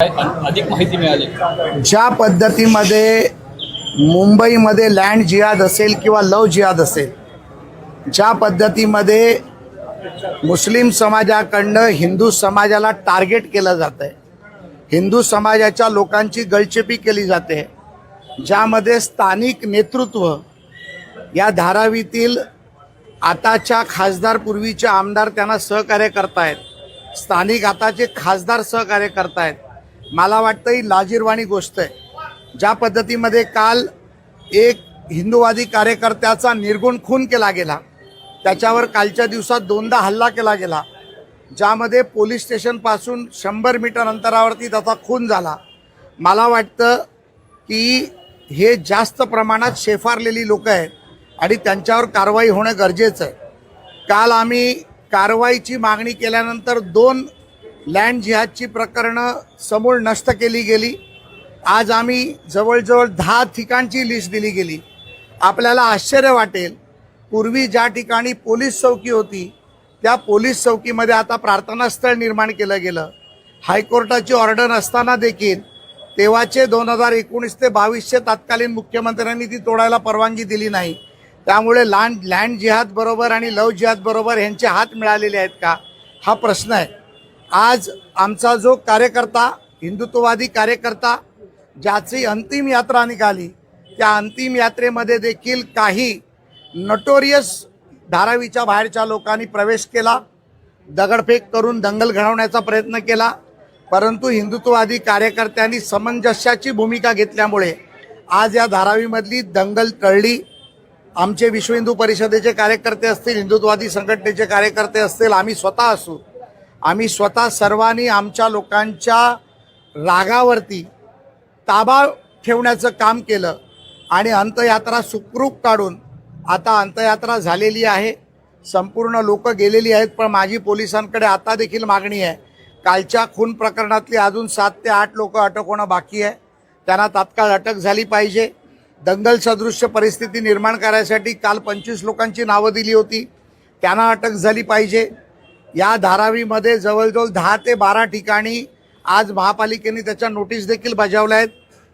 अधिक माहिती मिळाली. ज्या पद्धतीमध्ये मुंबईमध्ये लँड जिहाद असेल किंवा लव जिहाद असेल ज्या पद्धतीमध्ये मुस्लिम समाजाकडनं हिंदू समाजाला टार्गेट केलं जातं आहे हिंदू समाजाच्या लोकांची गळचेपी केली जाते ज्यामध्ये स्थानिक नेतृत्व या धारावीतील आताच्या खासदार पूर्वीचे आमदार त्यांना सहकार्य करतायत स्थानिक आताचे खासदार सहकार्य करतायत मला वाटतं ही लाजीरवाणी गोष्ट आहे. ज्या पद्धतीमध्ये काल एक हिंदूवादी कार्यकर्त्याचा निर्गुण खून केला गेला. त्याच्यावर कालच्या दिवसात दोनदा हल्ला केला गेला. ज्यामध्ये पोलीस स्टेशनपासून शंभर मीटर अंतरावरती त्याचा खून झाला. मला वाटतं की हे जास्त प्रमाणात शेफारलेली लोक आहेत आणि त्यांच्यावर कारवाई होणं गरजेचं आहे. काल आम्ही कारवाईची मागणी केल्यानंतर दोन लँड जिहादची प्रकरणं समूळ नष्ट केली गेली. आज आम्ही जवळजवळ दहा ठिकाणची लिस्ट दिली गेली. आपल्याला आश्चर्य वाटेल. पूर्वी ज्या ठिकाणी पोलीस चौकी होती त्या पोलीस चौकीमध्ये आता प्रार्थनास्थळ निर्माण केलं गेलं. हायकोर्टाची ऑर्डर असताना देखील तेव्हाचे दोन हजार एकोणीस ते बावीसचे तत्कालीन मुख्यमंत्र्यांनी ती तोडायला परवानगी दिली नाही. त्यामुळे लँड लँड जिहाद बरोबर आणि लव जिहाद बरोबर ह्यांचे हात मिळालेले आहेत का? हा प्रश्न आहे. आज आमचा जो कार्यकर्ता हिंदुत्ववादी कार्यकर्ता ज्याची अंतिम यात्रा निघाली त्या अंतिम यात्रेमध्ये देखील काही नटोरियस धारावीच्या बाहेरच्या लोकांनी प्रवेश केला दगडफेक करून दंगल घडवण्याचा प्रयत्न केला परंतु हिंदुत्ववादी कार्यकर्त्यांनी समंजस्याची भूमिका घेतल्यामुळे आज या धारावीमधली दंगल टळली. आमचे विश्व हिंदू परिषदेचे कार्यकर्ते असतील हिंदुत्ववादी संघटनेचे कार्यकर्ते असतील आम्ही स्वतः असू. आम्ही स्वतः सर्वांनी आमच्या लोकांच्या रागावरती ताबा ठेवण्याचं काम केलं आणि अंतयात्रा सुखरूप काढून आता अंतयात्रा झालेली आहे. संपूर्ण लोक गेलेली आहेत पण माझी पोलिसांकडे आता देखील मागणी आहे. कालच्या खून प्रकरणातली अजून सात ते आठ लोक अटक होणं बाकी आहे. त्यांना तात्काळ अटक झाली पाहिजे. दंगल सदृश्य परिस्थिती निर्माण करायसाठी काल पंचवीस लोकांची नावं दिली होती. त्यांना अटक झाली पाहिजे. या धारावीमध्ये जवळजवळ दहा ते बारा ठिकाणी आज महापालिकेने त्याच्या नोटीस देखील बजावल्या आहेत.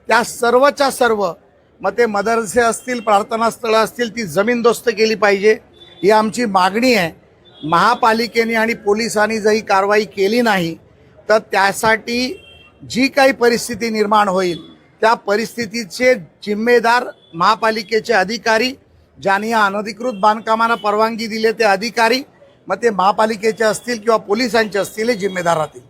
त्या सर्वच्या सर्व मग ते मदरसे असतील प्रार्थनास्थळं असतील ती जमीनदोस्त केली पाहिजे. ही आमची मागणी आहे. महापालिकेने आणि पोलिसांनी जर ही कारवाई केली नाही तर त्यासाठी जी काही परिस्थिती निर्माण होईल त्या परिस्थितीचे जिम्मेदार महापालिकेचे अधिकारी ज्यांनी या अनधिकृत बांधकामांना परवानगी दिली ते अधिकारी मग ते महापालिकेचे असतील किंवा पोलिसांचे असतील हे जिम्मेदार राहतील.